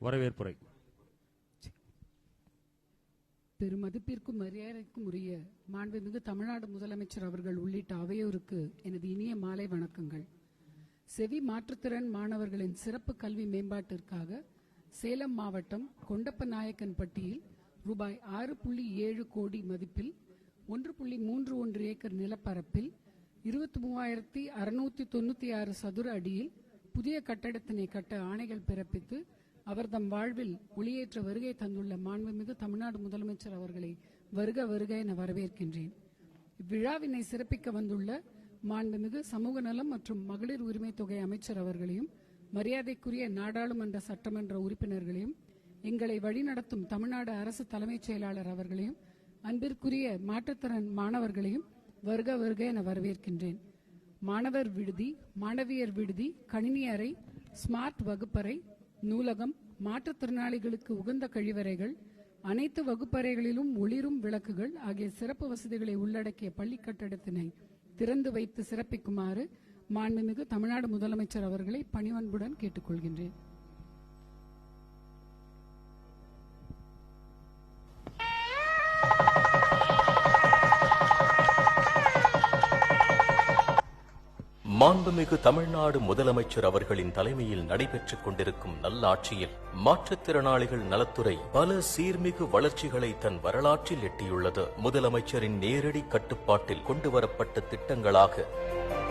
வரவேற்புரை. பெருமதிப்பிற்கும் மரியாதைக்கும் உரிய மாண்புமிகு தமிழ்நாடு முதலமைச்சர் அவர்கள் உள்ளிட்ட அவையோருக்கு எனது இனிய மாலை வணக்கங்கள். செவி மாற்றுத்திறன் மாணவர்களின் சிறப்பு கல்வி மேம்பாட்டிற்காக சேலம் மாவட்டம் கொண்டப்ப நாயக்கன்பட்டியில் ரூபாய் ஆறு புள்ளி ஏழு கோடி மதிப்பில் ஒன்று புள்ளி மூன்று ஒன்று ஏக்கர் நிலப்பரப்பில் இருபத்தி மூவாயிரத்தி அறுநூத்தி தொண்ணூத்தி ஆறு சதுர அடியில் புதிய கட்டடத்தினை கட்ட ஆணைகள் பிறப்பித்து அவர்தம் வாழ்வில் ஒளியேற்ற வருகை தந்துள்ள மாண்புமிகு தமிழ்நாடு முதலமைச்சர் அவர்களை வருக வருக என வரவேற்கின்றேன். இவ்விழாவினை சிறப்பிக்க வந்துள்ள மாண்புமிகு சமூக நலம் மற்றும் மகளிர் உரிமை தொகை அமைச்சர் அவர்களையும் மரியாதைக்குரிய நாடாளுமன்ற சட்டமன்ற உறுப்பினர்களையும் எங்களை வழிநடத்தும் தமிழ்நாடு அரசு தலைமைச் செயலாளர் அவர்களையும் அன்பிற்குரிய மாற்றுத்திறன் மாணவர்களையும் வருக வருக என வரவேற்கின்றேன். மாணவர் விடுதி மாணவியர் விடுதி கணினி அறை ஸ்மார்ட் வகுப்பறை நூலகம் மாற்றுத்திறனாளிகளுக்கு உகந்த கழிவறைகள் அனைத்து வகுப்பறைகளிலும் ஒளிரும் விளக்குகள் ஆகிய சிறப்பு வசதிகளை உள்ளடக்கிய பள்ளி கட்டடத்தினை திறந்து வைத்து சிறப்பிக்குமாறு மாண்புமிகு தமிழ்நாடு முதலமைச்சர் அவர்களை பணிவன்புடன் கேட்டுக்கொள்கின்றேன். மாண்புமிகு தமிழ்நாடு முதலமைச்சர் அவர்களின் தலைமையில் நடைபெற்றுக் கொண்டிருக்கும் நல்லாட்சியில் மாற்றுத்திறனாளிகள் நலத்துறை பல சீர்மிகு வளர்ச்சிகளை தன் வரலாற்றில் எட்டியுள்ளது. முதலமைச்சரின் நேரடி கட்டுப்பாட்டில் கொண்டுவரப்பட்ட திட்டங்களாக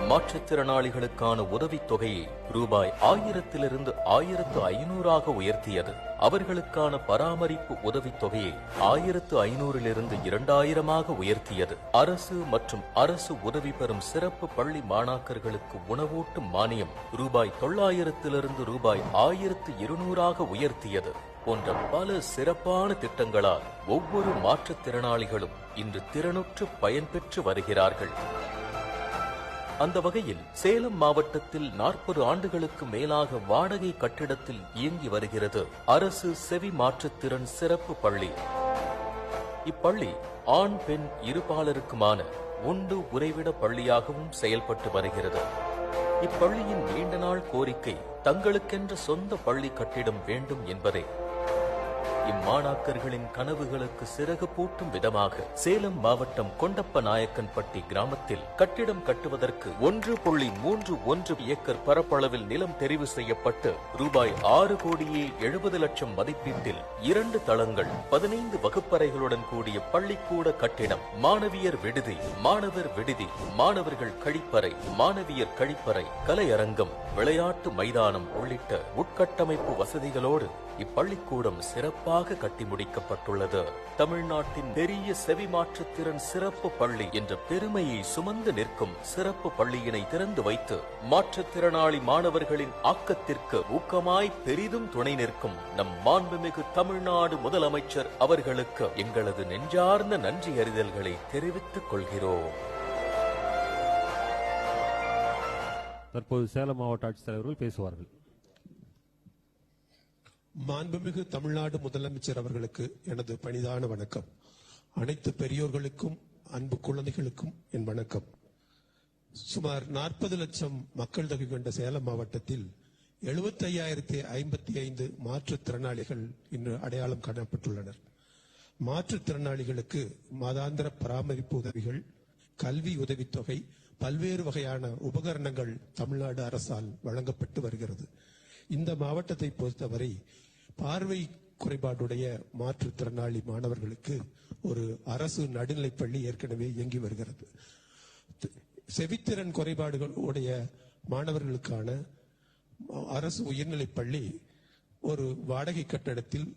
மாற்றுத்திறனாளிகளுக்கான உதவித் தொகையை ரூபாய் ஆயிரத்திலிருந்து ஆயிரத்து ஐநூறாக உயர்த்தியது. அவர்களுக்கான பராமரிப்பு உதவித் தொகையை ஆயிரத்து ஐநூறிலிருந்து இரண்டாயிரமாக உயர்த்தியது. அரசு மற்றும் அரசு உதவி பெறும் சிறப்பு பள்ளி மாணாக்கர்களுக்கு உணவூட்டும் மானியம் ரூபாய் தொள்ளாயிரத்திலிருந்து ரூபாய் ஆயிரத்து இருநூறாக உயர்த்தியது போன்ற பல சிறப்பான திட்டங்களால் ஒவ்வொரு மாற்றுத்திறனாளிகளும் இன்று திறனுற்று பயன்பெற்று வருகிறார்கள். அந்த வகையில் சேலம் மாவட்டத்தில் நாற்பது ஆண்டுகளுக்கு மேலாக வாடகை கட்டிடத்தில் இயங்கி வருகிறது. அரசு செவி மாற்றுத்திறன் சிறப்பு பள்ளி. இப்பள்ளி ஆண் பெண் இருபாலருக்குமான உண்டு உறைவிட பள்ளியாகவும் செயல்பட்டு வருகிறது. இப்பள்ளியின் நீண்ட நாள் கோரிக்கை தங்களுக்கென்ற சொந்த பள்ளி கட்டிடம் வேண்டும் என்பதே. இம்மாணாக்கர்களின் கனவுகளுக்கு சிறகு பூட்டும் விதமாக சேலம் மாவட்டம் கொண்டப்ப நாயக்கன்பட்டி கிராமத்தில் கட்டிடம் கட்டுவதற்கு ஒன்று புள்ளி மூன்று ஒன்று ஏக்கர் பரப்பளவில் நிலம் தெரிவு செய்யப்பட்டு ரூபாய் ஆறு கோடியே எழுபது லட்சம் மதிப்பீட்டில் இரண்டு தளங்கள் பதினைந்து வகுப்பறைகளுடன் கூடிய பள்ளிக்கூட கட்டிடம் மாணவியர் விடுதி மாணவர் விடுதி மாணவர்கள் கழிப்பறை மாணவியர் கழிப்பறை கலையரங்கம் விளையாட்டு மைதானம் உள்ளிட்ட உட்கட்டமைப்பு வசதிகளோடு இப்பள்ளிக்கூடம் சிறப்பாக கட்டி முடிக்கப்பட்டுள்ளது. தமிழ்நாட்டின் பெரிய செவிமாற்றுத்திறன் சிறப்பு பள்ளி என்ற பெருமையை சுமந்து நிற்கும் சிறப்பு பள்ளியினை திறந்து வைத்து மாற்றுத்திறனாளி மாணவர்களின் ஆக்கத்திற்கு ஊக்கமாய் பெரிதும் துணை நிற்கும் நம் மாண்புமிகு தமிழ்நாடு முதலமைச்சர் அவர்களுக்கு எங்களது நெஞ்சார்ந்த நன்றி அறிதல்களை தெரிவித்துக் கொள்கிறோம். தற்போது சேலம் மாவட்ட ஆட்சித்தலைவர்கள் பேசுவார்கள். மாண்புமிகு தமிழ்நாடு முதலமைச்சர் அவர்களுக்கு எனது பணிதான வணக்கம். அனைத்து பெரியோர்களுக்கும் அன்பு குழந்தைகளுக்கும் என் வணக்கம். சுமார் நாற்பது லட்சம் மக்கள் தொகை கொண்ட சேலம் மாவட்டத்தில் எழுபத்தி ஐயாயிரத்தி ஐம்பத்தி ஐந்து மாற்றுத்திறனாளிகள் இன்று அடையாளம் காணப்பட்டுள்ளனர். மாற்றுத்திறனாளிகளுக்கு மாதாந்திர பராமரிப்பு உதவிகள் கல்வி உதவித்தொகை பல்வேறு வகையான உபகரணங்கள் தமிழ்நாடு அரசால் வழங்கப்பட்டு வருகிறது. இந்த மாவட்டத்தை பொறுத்தவரை பார்வை குறைபாடுடைய மாற்றுத்திறனாளி மாணவர்களுக்கு ஒரு அரசு நடுநிலைப்பள்ளி ஏற்கனவே இயங்கி வருகிறது. செவித்திறன் குறைபாடுகள் உடைய மாணவர்களுக்கான அரசு உயர்நிலைப் பள்ளி ஒரு வாடகை கட்டடத்தில்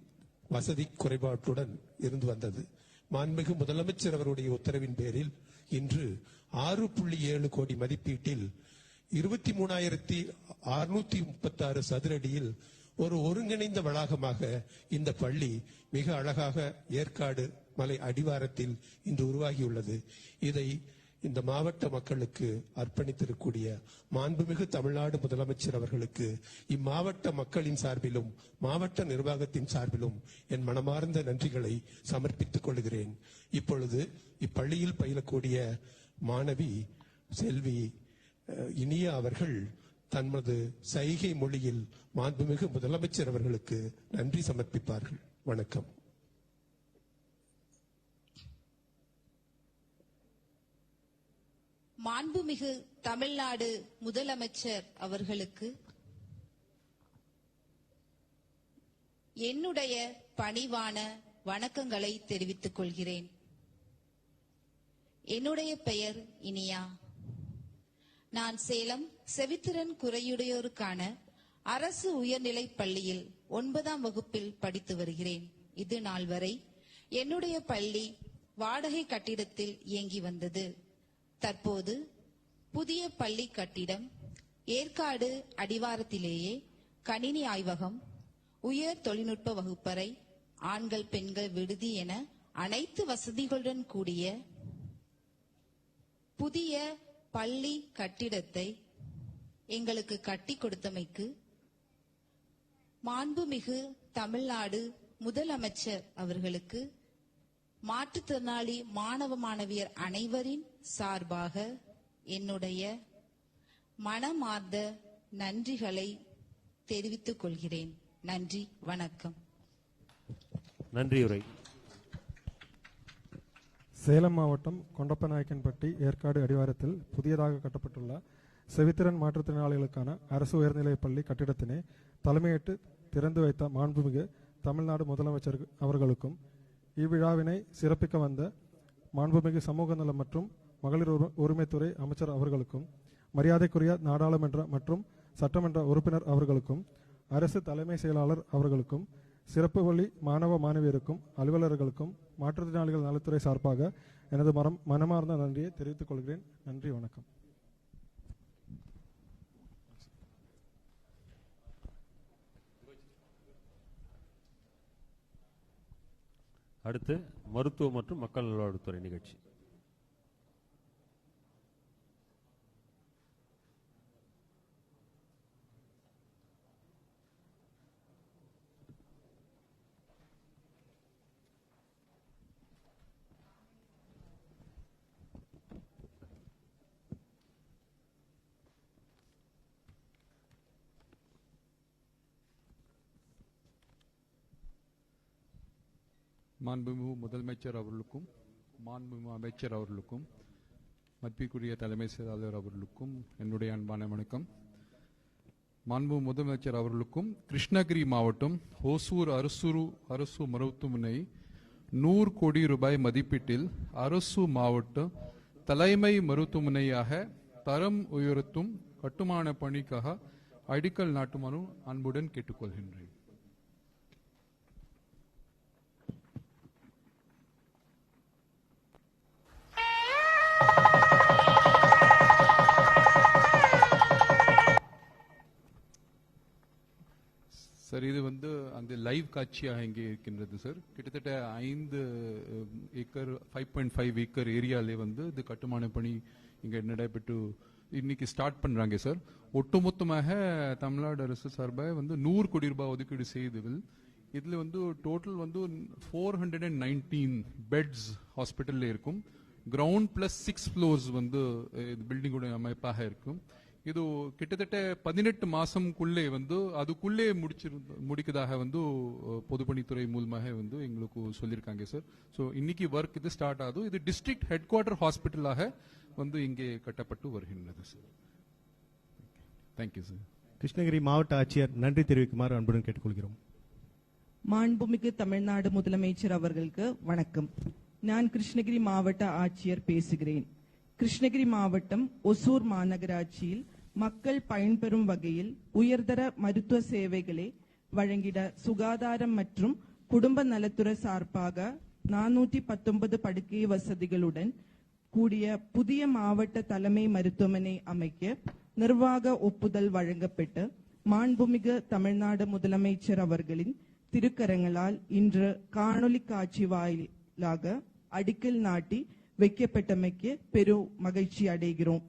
வசதி குறைபாட்டுடன் இருந்து வந்தது. மாண்புமிகு முதலமைச்சர் அவருடைய உத்தரவின் பேரில் இன்று ஆறு புள்ளி ஏழு கோடி மதிப்பீட்டில் இருபத்தி மூணாயிரத்தி அறுநூத்தி முப்பத்தி ஆறு சதுரடியில் ஒரு ஒருங்கிணைந்த வளாகமாக இந்த பள்ளி மிக அழகாக ஏற்காடு மலை அடிவாரத்தில் இன்று உருவாகியுள்ளது. இதை இந்த மாவட்ட மக்களுக்கு அர்ப்பணித்திருக்கூடிய மாண்புமிகு தமிழ்நாடு முதலமைச்சர் அவர்களுக்கு இம்மாவட்ட மக்களின் சார்பிலும் மாவட்ட நிர்வாகத்தின் சார்பிலும் என் மனமார்ந்த நன்றிகளை சமர்ப்பித்துக் கொள்கிறேன். இப்பொழுது இப்பள்ளியில் பயிலக்கூடிய மாணவி செல்வி இனியா அவர்கள் தமது சைகை மொழியில் மாண்புமிகு முதலமைச்சர் அவர்களுக்கு நன்றி சமர்ப்பிப்பார்கள். வணக்கம். மாண்புமிகு தமிழ்நாடு முதலமைச்சர் அவர்களுக்கு என்னுடைய பணிவான வணக்கங்களை தெரிவித்துக் கொள்கிறேன். என்னுடைய பெயர் இனியா. நான் சேலம் செவித்திறன் குறையுடையோருக்கான அரசு உயர்நிலைப் பள்ளியில் ஒன்பதாம் வகுப்பில் படித்து வருகிறேன். இது நாள் வரை என்னுடைய பள்ளி வாடகை கட்டிடத்தில் இயங்கி வந்தது. தற்போது புதிய பள்ளி கட்டிடம் ஏற்காடு அடிவாரத்திலேயே கணினி ஆய்வகம் உயர் தொழில்நுட்ப வகுப்பறை ஆண்கள் பெண்கள் விடுதி என அனைத்து வசதிகளுடன் கூடிய புதிய பள்ளி கட்டிடத்தை எங்களுக்கு கட்டி கொடுத்தமைக்கு மாண்புமிகு தமிழ்நாடு முதலமைச்சர் அவர்களுக்கு மாற்றுத்திறனாளி மாணவ மாணவியர் அனைவரின் சார்பாக என்னுடைய மனமார்ந்த நன்றிகளை தெரிவித்துக் கொள்கிறேன். நன்றி வணக்கம். நன்றியுரை சேலம் மாவட்டம் கொண்டப்பநாயக்கன்பட்டி ஏற்காடு அடிவாரத்தில் புதியதாக கட்டப்பட்டுள்ள செவித்திறன் மாற்றுத்திறனாளிகளுக்கான அரசு உயர்நிலைப் பள்ளி கட்டிடத்தினை தலைமையிட்டு திறந்து வைத்த மாண்புமிகு தமிழ்நாடு முதலமைச்சர் அவர்களுக்கும் இவ்விழாவினை சிறப்பிக்க வந்த மாண்புமிகு சமூக நலம் மற்றும் மகளிர் உரிமைத்துறை அமைச்சர் அவர்களுக்கும் மரியாதைக்குரிய நாடாளுமன்ற மற்றும் சட்டமன்ற உறுப்பினர் அவர்களுக்கும் அரசு தலைமை செயலாளர் அவர்களுக்கும் சிறப்பு வழி மாணவ மாணவியருக்கும் அலுவலர்களுக்கும் மாற்றுத்திறனாளிகள் நலத்துறை சார்பாக எனது மரம் மனமார்ந்த நன்றியை தெரிவித்துக் கொள்கிறேன். நன்றி வணக்கம். அடுத்து மருத்துவ மற்றும் மக்கள் நல்வாழ்வுத்துறை நிகழ்ச்சி. மாண்புமிகு முதலமைச்சர் அவர்களுக்கும் மாண்புமிகு அமைச்சர் அவர்களுக்கும் மதிப்பிற்குரிய தலைமை செயலாளர் அவர்களுக்கும் என்னுடைய அன்பான வணக்கம். மாண்பு முதலமைச்சர் அவர்களுக்கும் கிருஷ்ணகிரி மாவட்டம் ஹோசூர் அரசுரு அரசு மருத்துவமனை நூறு கோடி ரூபாய் மதிப்பீட்டில் அரசு மாவட்ட தலைமை மருத்துவமனையாக தரம் உயர்த்தும் கட்டுமான பணிக்காக அடிக்கல் நாட்டுமாறும் அன்புடன் கேட்டுக்கொள்கின்றேன். சார் இது வந்து அந்த லைவ் காட்சியாக இங்கே இருக்கின்றது சார். கிட்டத்தட்ட ஐந்து acre five point five acre ஏரியாலே வந்து இது கட்டுமான பணி இங்கே நடைபெற்று இன்னைக்கு ஸ்டார்ட் பண்றாங்க சார். ஒட்டுமொத்தமாக தமிழ்நாடு அரசு சார்பாக வந்து நூறு கோடி ரூபாய் ஒதுக்கீடு செய்ததில் இதில் வந்து டோட்டல் வந்து four hundred and nineteen beds ஹாஸ்பிட்டலில் இருக்கும். கிரவுண்ட் பிளஸ் சிக்ஸ் ஃப்ளோர்ஸ் வந்து பில்டிங்கோட அமைப்பாக இருக்கும். இது கிட்டத்தட்ட பதினெட்டு மாசம்குள்ளே வந்து அதுக்குள்ளே முடிச்சிருந்த முடிக்கதாக வந்து பொதுப்பணித்துறை மூலமாக வந்து எங்களுக்கு சொல்லியிருக்காங்க சார் ஸோ இன்னைக்கு ஒர்க் இது ஸ்டார்ட் ஆகுது. இது டிஸ்ட்ரிக்ட் ஹெட் குவார்டர் ஹாஸ்பிட்டலாக வந்து இங்கே கட்டப்பட்டு வருகின்றது சார் தேங்க்யூ சார் கிருஷ்ணகிரி மாவட்ட ஆட்சியர் நன்றி தெரிவிக்குமாறு அன்புடன் கேட்டுக்கொள்கிறோம். மாண்புமிகு தமிழ்நாடு முதலமைச்சர் அவர்களுக்கு வணக்கம். நான் கிருஷ்ணகிரி மாவட்ட ஆட்சியர் பேசுகிறேன். கிருஷ்ணகிரி மாவட்டம் ஒசூர் மாநகராட்சியில் மக்கள் பயன்பெறும் வகையில் உயர்தர மருத்துவ சேவைகளை வழங்கிட சுகாதாரம் மற்றும் குடும்ப நலத்துறை சார்பாக நானூற்றி பத்தொன்பது படுக்கை வசதிகளுடன் கூடிய புதிய மாவட்ட தலைமை மருத்துவமனை அமைக்க நிர்வாக ஒப்புதல் வழங்கப்பட்டு மாண்புமிகு தமிழ்நாடு முதலமைச்சர் அவர்களின் திருக்கரங்களால் இன்று காணொலி காட்சி வாயிலாக அடிக்கல் நாட்டி வைக்கப்பட்டமைக்கு பெரும் மகிழ்ச்சி அடைகிறோம்.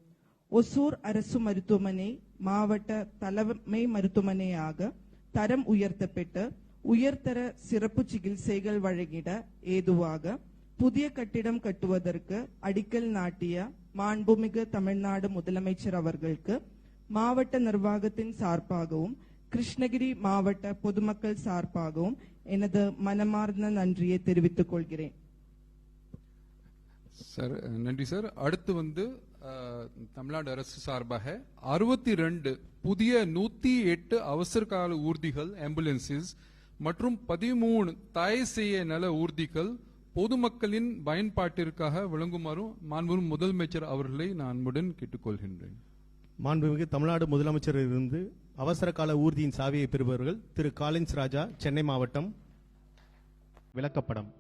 ஒசூர் அரசு மருத்துவமனை மாவட்ட தலைமை மருத்துவமனையாக தரம் உயர்த்தப்பட்டு உயர்தர சிறப்பு சிகிச்சைகள் வழங்கிட ஏதுவாக புதிய கட்டிடம் கட்டுவதற்கு அடிக்கல் நாட்டிய மாண்புமிகு தமிழ்நாடு முதலமைச்சர் அவர்களுக்கு மாவட்ட நிர்வாகத்தின் சார்பாகவும் கிருஷ்ணகிரி மாவட்ட பொதுமக்கள் சார்பாகவும் எனது மனமார்ந்த நன்றியை தெரிவித்துக் கொள்கிறேன். சார் நன்றி சார். அடுத்து வந்து தமிழ்நாடு அரசு சார்பாக அறுபத்தி ரெண்டு புதிய நூத்தி எட்டு அவசர கால ஊர்திகள் ஆம்புலன்சஸ் மற்றும் பதிமூணு தாய் செய்ய நல ஊர்திகள் பொதுமக்களின் பயன்பாட்டிற்காக வழங்குமாறும் மாண்புமிகு முதலமைச்சர் அவர்களை நான் அன்புடன் கேட்டுக்கொள்கின்றேன். மாண்புமிகு தமிழ்நாடு முதலமைச்சரிலிருந்து அவசர கால ஊர்தியின் சாவியை பெறுபவர்கள் திரு. காலின்ஸ் ராஜா சென்னை மாவட்டம் விளக்கப்படம்.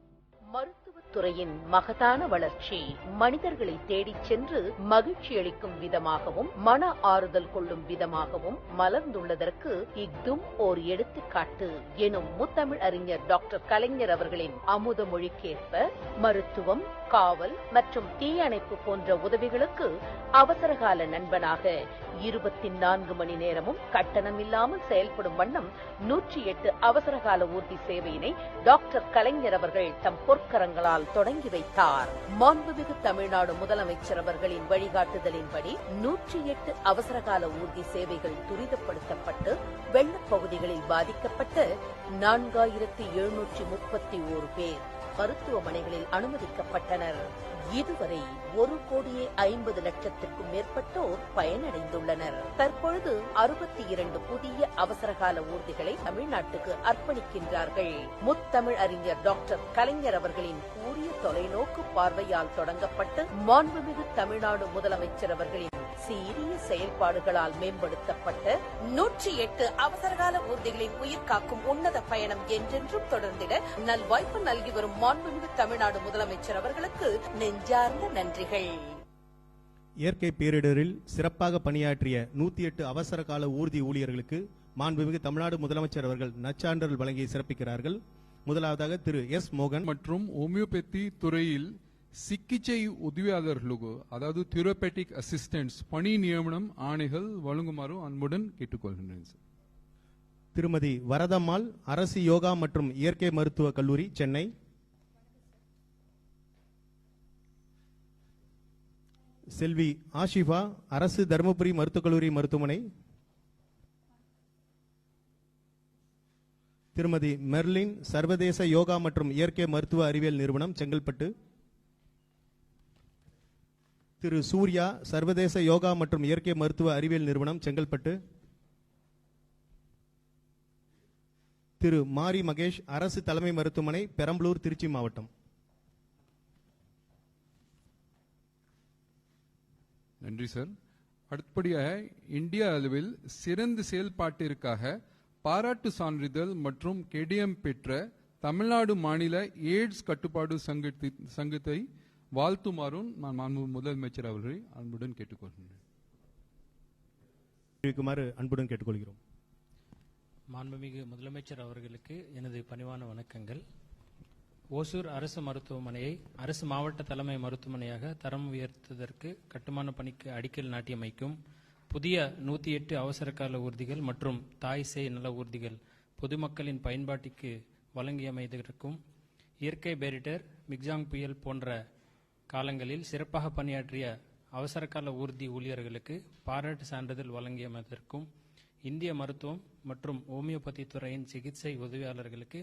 தொழில்துறையின் மகத்தான வளர்ச்சி மனிதர்களை தேடிச் சென்று மகிழ்ச்சி அளிக்கும் விதமாகவும் மன ஆறுதல் கொள்ளும் விதமாகவும் மலர்ந்துள்ளதற்கு இஃதும் ஓர் எடுத்துக்காட்டு எனும் முத்தமிழ் அறிஞர் டாக்டர் கலைஞர் அவர்களின் அமுத மொழிக்கேற்ப மருத்துவம் காவல் மற்றும் தீயணைப்பு போன்ற உதவிகளுக்கு அவசரகால நண்பனாக இருபத்தி நான்கு மணி நேரமும் கட்டணமில்லாமல் செயல்படும் வண்ணம் நூற்றி எட்டு அவசரகால ஊர்தி சேவையினை டாக்டர் கலைஞர் அவர்கள் தம் பொற்கரங்களால் தொடங்கி வைத்தார். மாண்புமிகு தமிழ்நாடு முதலமைச்சர் அவர்களின் வழிகாட்டுதலின்படி நூற்றி எட்டு அவசரகால ஊர்தி சேவைகள் துரிதப்படுத்தப்பட்டு வெள்ளப் பகுதிகளில் பாதிக்கப்பட்ட நான்காயிரத்தி எழுநூற்றி முப்பத்தி ஓரு பேர். மருத்துவமனைகளில் அனுமதிக்கப்பட்டனர். இதுவரை ஒரு கோடியே ஐம்பது லட்சத்திற்கும் மேற்பட்டோர் பயனடைந்துள்ளனர். தற்பொழுது அறுபத்தி இரண்டு புதிய அவசரகால ஊர்திகளை தமிழ்நாட்டுக்கு அர்ப்பணிக்கின்றார்கள். முத்தமிழ் அறிஞர் டாக்டர் கலைஞர் அவர்களின் கூறிய தொலைநோக்கு பார்வையால் தொடங்கப்பட்டு மாண்புமிகு தமிழ்நாடு முதலமைச்சர் அவர்களின் சீரிய செயல்பாடுகளால் மேம்படுத்தப்பட்ட நூற்றி எட்டு அவசரகால ஊர்திகளின் உயிர் காக்கும் உன்னத பயணம் என்றென்றும் தொடர்ந்திட நல்வாய்ப்பு நல்கி வரும் மாண்புமிகு தமிழ்நாடு முதலமைச்சர் அவர்களுக்கு நெஞ்சார்ந்த நன்றிகள். இயற்கை பேரிடரில் சிறப்பாக பணியாற்றிய நூத்தி எட்டு அவசர கால ஊர்தி ஊழியர்களுக்கு மாண்புமிகு தமிழ்நாடு முதலமைச்சர் அவர்கள் நச்சான்றல் வழங்கி சிறப்பிக்கிறார்கள். முதலாவதாக திரு எஸ் மோகன் மற்றும் ஹோமியோபதி துறையில் சிகிச்சை உதவியாளர்களுக்கு அதாவது தியூரோபேட்டிக் அசிஸ்டன்ட்ஸ் பணி நியமனம் ஆணைகள் வழங்குமாறு அன்புடன் கேட்டுக்கொள்கின்றேன் சார் திருமதி வரதம்மாள் அரசு யோகா மற்றும் இயற்கை மருத்துவ கல்லூரி சென்னை. செல்வி ஆஷிஃபா அரசு தருமபுரி மருத்துவக் கல்லூரி மருத்துவமனை. திருமதி மெர்லின் சர்வதேச யோகா மற்றும் இயற்கை மருத்துவ அறிவியல் நிறுவனம் செங்கல்பட்டு. திரு சூர்யா சர்வதேச யோகா மற்றும் இயற்கை மருத்துவ அறிவியல் நிறுவனம் செங்கல்பட்டு. திரு மாரி மகேஷ் அரசு தலைமை மருத்துவமனை பெரம்பலூர் திருச்சி மாவட்டம். நன்றி சார். அடுத்தபடியாக இந்திய அளவில் சிறந்த செயல்பாட்டிற்காக பாராட்டு சான்றிதழ் மற்றும் கெடியம் பெற்ற தமிழ்நாடு மாநில எய்ட்ஸ் கட்டுப்பாடு சங்கத்தை வாழ்த்துமாறும் நான் மாண்பு முதலமைச்சர் அவர்களை அன்புடன் கேட்டுக்கொள்கின்றேன் இருக்குமாறு அன்புடன் கேட்டுக்கொள்கிறோம். மாண்புமிகு முதலமைச்சர் அவர்களுக்கு எனது பணிவான வணக்கங்கள். ஓசூர் அரசு மருத்துவமனையை அரசு மாவட்ட தலைமை மருத்துவமனையாக தரம் உயர்த்துவதற்கு கட்டுமான பணிக்கு அடிக்கல் நாட்டியமைக்கும் புதிய நூற்றி எட்டு அவசரகால ஊர்திகள் மற்றும் தாய் சேய் நல ஊர்திகள் பொதுமக்களின் பயன்பாட்டிற்கு வழங்கியமைதற்கும் இயற்கை பேரிடர் மிக்ஜாங் புயல் போன்ற காலங்களில் சிறப்பாக பணியாற்றிய அவசரகால ஊர்தி ஊழியர்களுக்கு பாராட்டு சான்றிதழ் வழங்கியதற்கும் இந்திய மருத்துவம் மற்றும் ஹோமியோபதி துறையின் சிகிச்சை உதவியாளர்களுக்கு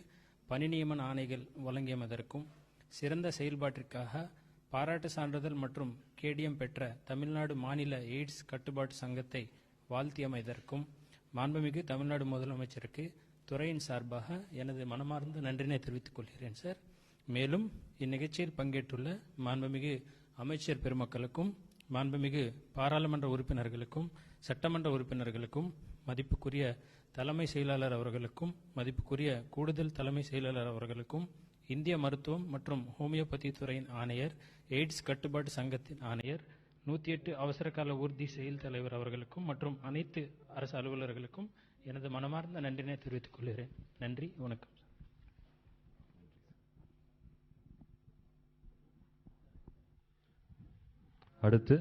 பணி நியமன ஆணைகள் வழங்கியதற்கும் சிறந்த செயல்பாட்டிற்காக பாராட்டு சான்றிதழ் மற்றும் கேடிஎம் பெற்ற தமிழ்நாடு மாநில எய்ட்ஸ் கட்டுப்பாட்டு சங்கத்தை வாழ்த்தியமைதற்கும் மாண்புமிகு தமிழ்நாடு முதலமைச்சருக்கு துறையின் சார்பாக எனது மனமார்ந்த நன்றினை தெரிவித்துக் கொள்கிறேன் சார். மேலும் இந்நிகழ்ச்சியில் பங்கேற்றுள்ள மாண்புமிகு அமைச்சர் பெருமக்களுக்கும் மாண்புமிகு பாராளுமன்ற உறுப்பினர்களுக்கும் சட்டமன்ற உறுப்பினர்களுக்கும் மதிப்புக்குரிய தலைமை செயலாளர் அவர்களுக்கும் மதிப்புக்குரிய கூடுதல் தலைமை செயலாளர் அவர்களுக்கும் இந்திய மருத்துவம் மற்றும் ஹோமியோபதி துறையின் ஆணையர் எய்ட்ஸ் கட்டுப்பாட்டு சங்கத்தின் ஆணையர் நூற்றி எட்டு அவசரகால ஊர்தி செயல் தலைவர் அவர்களுக்கும் மற்றும் அனைத்து அரசு அலுவலர்களுக்கும் எனது மனமார்ந்த நன்றினை தெரிவித்துக் கொள்கிறேன். நன்றி வணக்கம். அடுத்து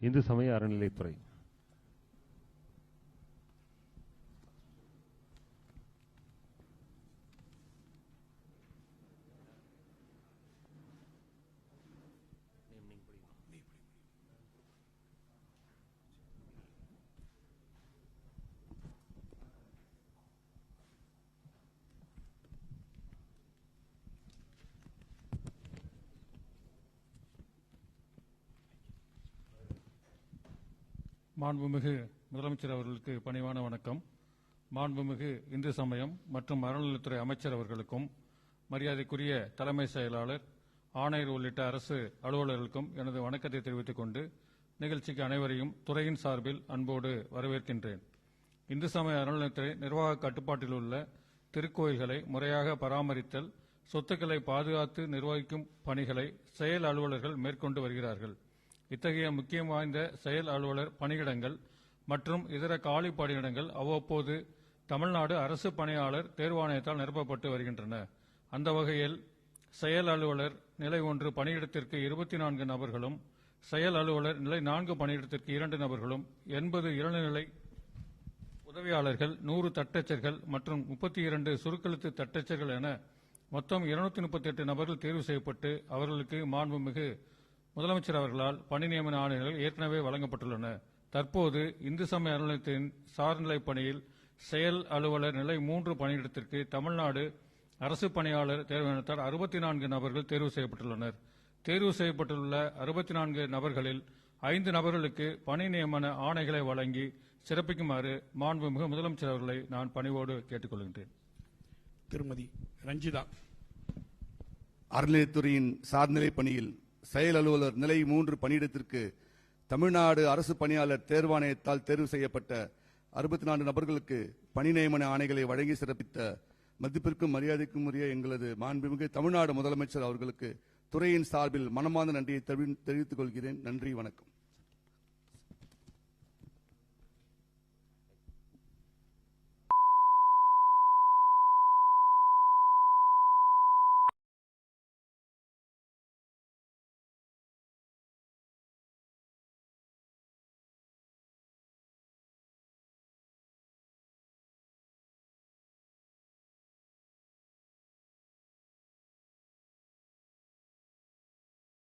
இந்து சமய அறநிலைத்துறை மாண்புமிகு முதலமைச்சர் அவர்களுக்கு பணிவான வணக்கம். மாண்புமிகு இந்து சமயம் மற்றும் அறநிலையத்துறை அமைச்சர் அவர்களுக்கும் மரியாதைக்குரிய தலைமை செயலாளர் ஆணையர் உள்ளிட்ட அரசு அலுவலர்களுக்கும் எனது வணக்கத்தை தெரிவித்துக் கொண்டு நிகழ்ச்சிக்கு அனைவரையும் துறையின் சார்பில் அன்போடு வரவேற்கின்றேன். இந்து சமய அறநிலையத்துறை நிர்வாக கட்டுப்பாட்டில் உள்ள திருக்கோயில்களை முறையாக பராமரித்தல் சொத்துக்களை பாதுகாத்து நிர்வகிக்கும் பணிகளை செயல் அலுவலர்கள் மேற்கொண்டு வருகிறார்கள். இத்தகைய முக்கியம் வாய்ந்த செயல் அலுவலர் பணியிடங்கள் மற்றும் இதர காலி பணியிடங்கள் அவ்வப்போது தமிழ்நாடு அரசு பணியாளர் தேர்வாணையத்தால் நிரப்பப்பட்டு வருகின்றன. அந்த வகையில் செயல் அலுவலர் நிலை ஒன்று பணியிடத்திற்கு இருபத்தி நான்கு நபர்களும் செயல் அலுவலர் நிலை நான்கு பணியிடத்திற்கு இரண்டு நபர்களும் எண்பது இளநிலை உதவியாளர்கள் நூறு தட்டச்சர்கள் மற்றும் முப்பத்தி இரண்டு சுருக்கெழுத்து தட்டச்சர்கள் என மொத்தம் இருநூத்தி முப்பத்தி எட்டு நபர்கள் தேர்வு செய்யப்பட்டு அவர்களுக்கு மாண்புமிகு முதலமைச்சர் அவர்களால் பணி நியமன ஆணைகள் ஏற்கனவே வழங்கப்பட்டுள்ளன. தற்போது இந்து சமய அறநிலையத்தின் சார்நிலை பணியில் செயல் அலுவலர் நிலை மூன்று பணியிடத்திற்கு தமிழ்நாடு அரசு பணியாளர் தேர்வாணையத்தால் அறுபத்தி நான்கு நபர்கள் தேர்வு செய்யப்பட்டுள்ளனர். தேர்வு செய்யப்பட்டுள்ள அறுபத்தி நான்கு நபர்களில் ஐந்து நபர்களுக்கு பணி நியமன ஆணைகளை வழங்கி சிறப்பிக்குமாறு மாண்புமிகு முதலமைச்சர் அவர்களை நான் பணிவோடு கேட்டுக்கொள்கின்றேன். திருமதி ரஞ்சிதா. அறநிலையத்துறையின் சார்நிலை பணியில் செயல் அலுவலர் நிலை மூன்று பணியிடத்திற்கு தமிழ்நாடு அரசு பணியாளர் தேர்வாணையத்தால் தேர்வு செய்யப்பட்ட அறுபத்தி நான்கு நபர்களுக்கு பணி நியமன ஆணைகளை வழங்கி சிறப்பித்த மதிப்பிற்கும் மரியாதைக்கும் உரிய எங்களது மாண்புமிகு தமிழ்நாடு முதலமைச்சர் அவர்களுக்கு துறையின் சார்பில் மனமார்ந்த நன்றியை தெரிவித்துக் கொள்கிறேன். நன்றி வணக்கம்.